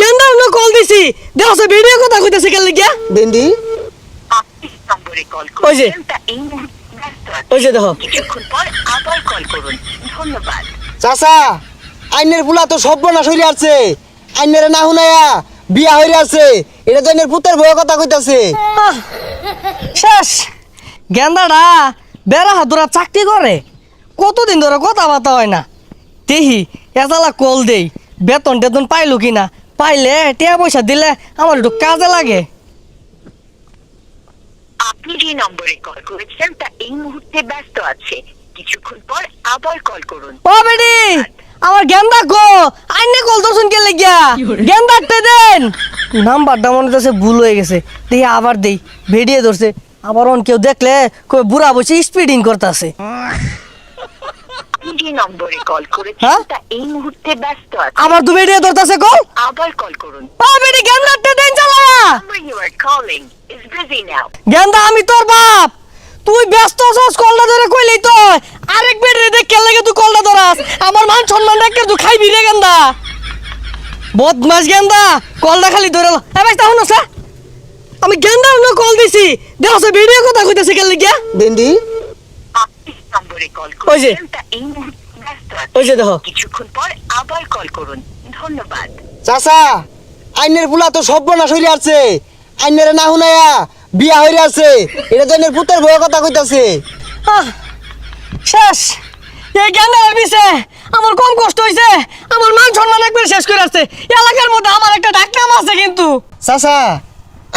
গেন্দা না কল দিছি। দেখো ভিডিও কথা কইতাছে কেন লাগিয়া ভেন্ডি? আপনি নম্বরে কল ওই যে। ওই যে দেখো। কিছুক্ষণ পর আবার কল করুন। ধন্যবাদ। চাচা আইনের পুলা তো সর্বনাশ হইরে আছে আইনের না হুনায়া বিয়া হইরে আছে এটা তো আইনের পুতের কথা কইতাছে। শেষ। গেন্দাটা বেড়া হাতুরা চাকরি করে। কতদিন ধরে কথা বার্তা হয় না। তেহি এজালা কল দেই। বেতন টেতন পাইলো কিনা? পাইলে টিয়া পয়সা দিলে আমার একটু কাজে লাগে। আপনি যে নম্বরে কল করেছেন তা এই মুহূর্তে ব্যস্ত আছে। কিছুক্ষণ পর আবার কল করুন। ও বেডি আমার গেন্দা গো। আইনে কল দর্শন কে লাগিয়া? গেন্দারতে দেন। নাম্বারটা মনে হচ্ছে ভুল হয়ে গেছে। দেখি আবার দেই। ভেডিয়ে ধরছে। আবার অন কেউ দেখলে কই বুড়া বসে স্পিডিং করতেছে। আপনি যে নম্বরে কল করেছেন হ্যাঁ? তা এই মুহূর্তে ব্যস্ত আছে। আবার দু ভেডিয়ে ধরতেছে কল আবার কল করুন। ও দেন চালায়া গেন্দা আমি তোর বাপ। তুই ব্যস্ত আছিস কলটা ধরে কইলেই তো আরেক বেডরে দেখ কে লাগে তুই কলটা ধরাস। আমার মান সম্মান রেখে তুই খাইবি রে গেন্দা বদমাস গেন্দা কলটা খালি ধরে এ ভাই তাহলে না আমি গেন্দা না কল দিছি। দেখো ভিডিও কথা কইতেছে কে লাগিয়া ভেন্ডি? আপনি নম্বরে কল ওই যে। তা এই মুহূর্তে ব্যস্ত ওই যে দেখো। কিছুক্ষণ পর আবার কল করুন। ধন্যবাদ। চাচা আইনের পুলা তো সর্বনাশ হইরে আছে আইনের না হুনায়া বিয়া হইরে আছে এটা তো আইনের পুতের বউয়ের কথা কইতাছে। শেষ। এই গেন্দার বিষে আমার কম কষ্ট হইছে। আমার মান সম্মান একবার শেষ করে আসছে। এলাকার মধ্যে আমার একটা ডাক ডাকনাম আছে কিন্তু। চাচা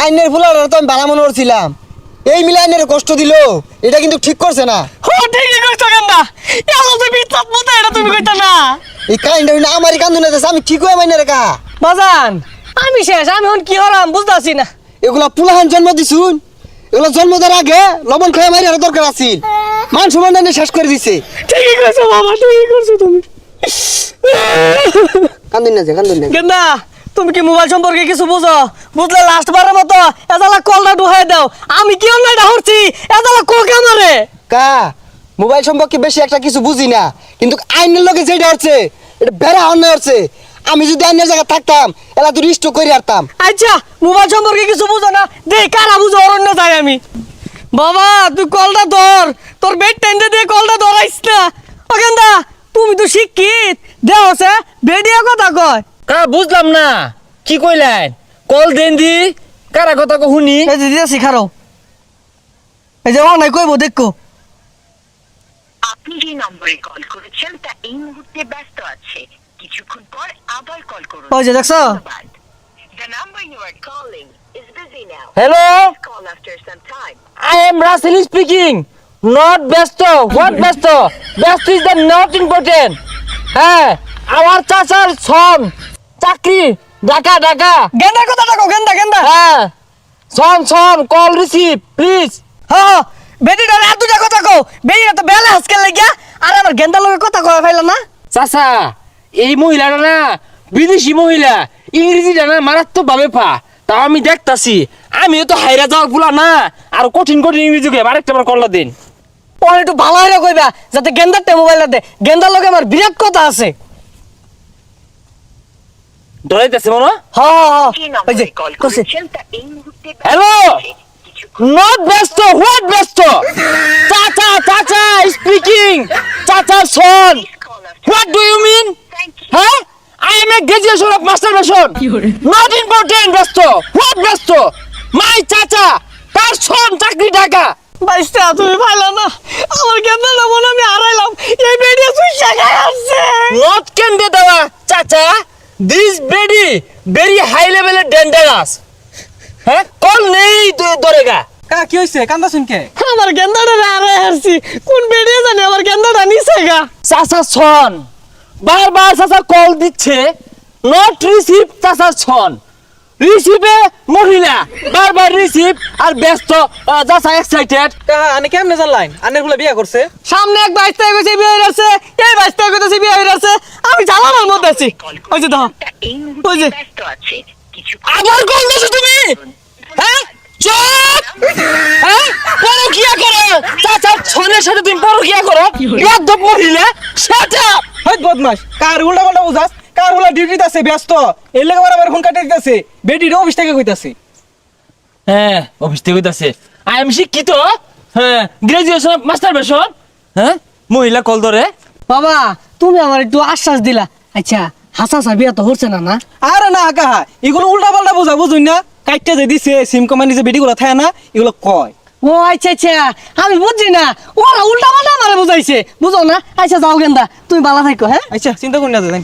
আইনের পুলার তো আমি বালা মনে করছিলাম এই মিলে আইনের কষ্ট দিল। এটা কিন্তু ঠিক করছে না। ও ঠিকই এলো তো বিচ্ছাত মতো এটা তুমি কইতা না। এই কাহিনীটা হইনা আমারই কান্দু না আমি ঠিক মাইনে রেখা বাজান আমি শেষ আমি কি হলাম বুঝতেছি না। এগুলা পুলাহান জন্ম দিছুন। এগুলা জন্ম দেওয়ার আগে লবণ মারি দরকার আছিল মান শেষ করে দিছে। ঠিকই কইছো বাবা ঠিকই করছ তুমি। কান্দুন না যে কান্দুন না। গেন্দা তুমি কি মোবাইল সম্পর্কে কিছু বুঝো? বুঝলে লাস্ট বারের মতো এদালা কলটা ঢুকাই দাও। আমি কি অন্যায়টা হচ্ছি এদালা কোকে আমারে? কা মোবাইল সম্পর্কে বেশি একটা কিছু বুঝি না কিন্তু আইনের লোকে যেটা হচ্ছে এটা বেড়া অন্যায় হচ্ছে। আমি যদি আইনের জায়গায় থাকতাম এলা তুই রিস্ট করে আরতাম আচ্ছা মোবাইল সম্পর্কে কিছু বুঝো না? দে কারা বুঝো অরণ্য যাই আমি। বাবা তুই কলটা ধর। তোর বেড টেন্ডে দিয়ে কলটা ধরাইস না। ও গেন্দা তুমি তো শিক্ষিত। দে সে বেডিয়া কথা কয়। কা বুঝলাম না। কি কইলেন? কল দেন দি। কারা কথা কো শুনি। এই যে দিয়েছি খারো। এই যে অনেক কইব দেখো। আপনি যে নম্বরে কল করেছেন তা এই মুহূর্তে ব্যস্ত আছে। কিছুক্ষণ পর আবার কল করুন। ওই যে দেখছ? The number you are calling is busy now. Hello Please call after some time. I am Rasel speaking not ব্যস্ত। হোয়াট ব্যস্ত? ব্যস্ত ইজ দ্য নট ইম্পর্টেন্ট হ্যাঁ আমার চাচার সন চাকরি। ঢাকা ঢাকা। গেন্দার কথা ডাকো গেন্দা গেন্দা। হ্যাঁ। Son son call receive please হ্যাঁ। বেটিটা আর দুটা কথা কও। বেটিটা তো বেলা লাগিয়া আর আমার গেন্দার লগে কথা কয় ফাইলা না। চাচা এই মহিলাটা না বিদেশি মহিলা ইংরেজিটা না মারাত্মক ভাবে পা তাও আমি দেখতাছি আমিও তো হাইরা যাওয়ার পুলা না। আর কঠিন কঠিন ইংরেজি কে আরেকটা বার কল্লা দিন। ও একটু ভালো হইরা কইবা যাতে গেন্দারটা মোবাইলটা দে। গেন্দার লগে আমার বিরাট কথা আছে। ডরাইতেছে মনে হ্যাঁ? হ্যাঁ ওই যে নম্বরে কল করছে করেছেন তা এই মুহূর্তে ব্যস্ত হ্যালো নট ব্যস্ত হোয়াট ব্যস্ত? চাচা চাচা স্পিকিং চাচা son what do you mean হ্যাঁ I am a graduation of masturbation not important ব্যস্ত. হোয়াট ব্যস্ত? মাই চাচা তার সন চাকরি ঢাকা। বাইশটা তুমি পাইলা না। আমার গেন্দারটা মনে আমি হারাইলাম। এই বেডিয়া সুইসা গায় আসছে। নট ক্যান দে দেওয়া চাচা দিস বেডি ভেরি হাই লেভেলের ডেঞ্জারাস হ্যাঁ? কল নেই দরেগা কা কি হইছে? কান্দা শুনকে আমার গেন্দাটা হারাই আসছি কোন বেডিয়া জানি আমার গেন্দাটা নিছে গা। চাচা ছন বারবার চাচা কল দিচ্ছে নট রিসিভ চাচা ছন রিসিভে মহিলা বারবার রিসিভ আর ব্যস্ত আহ, চাচা এক্সাইটেড কা আনে কেমনে জানলাইন? আনের ফুলে বিয়া করছে। সামনে এক বাইশ টাকা কইছে বিয়ে হয়ে আছে এই টাকা কইছে বিয়ে হয়ে আছে আমি জ্বালানোর মধ্যে আছি। ওই যে এই ওই যে। আবার কল দিছো তুমি? হ্যাঁ? চুপ! হ্যাঁ? পরকিয়া করো। চাচা ছনের সাথে তুমি পরকিয়া করো। মহিলা বদমাস কার উল্টা পাল্টা বুঝাস? কার ডিউটিতে আছে ব্যস্ত? এর লেগে আমার ফোন কাটে দিতেছে। বেটির অফিস থেকে কইতাছে। হ্যাঁ অফিস থেকে কইতাছে। আই এম শিক্ষিত হ্যাঁ গ্রাজুয়েশন মাস্টার বেশন হ্যাঁ? মহিলা কল ধরে। বাবা তুমি আমার একটু আশ্বাস দিলা। আচ্ছা হাসা চাবি বিয়া তো হচ্ছে না না? আরে না আকা এগুলো উল্টা পাল্টা বোঝা বুঝুন না। কাইটটা যে দিছে সিম কোম্পানি যে বেটিগুলো থাকে না এগুলো কয়? ও আচ্ছা আচ্ছা। আমি বুঝছি না। ওরা উল্টা পাল্টা আমারে বুঝাইছে। বুঝো না? আচ্ছা যাও গেন্দা। তুমি বালা থাকো হ্যাঁ? আচ্ছা চিন্তা করি না যাই।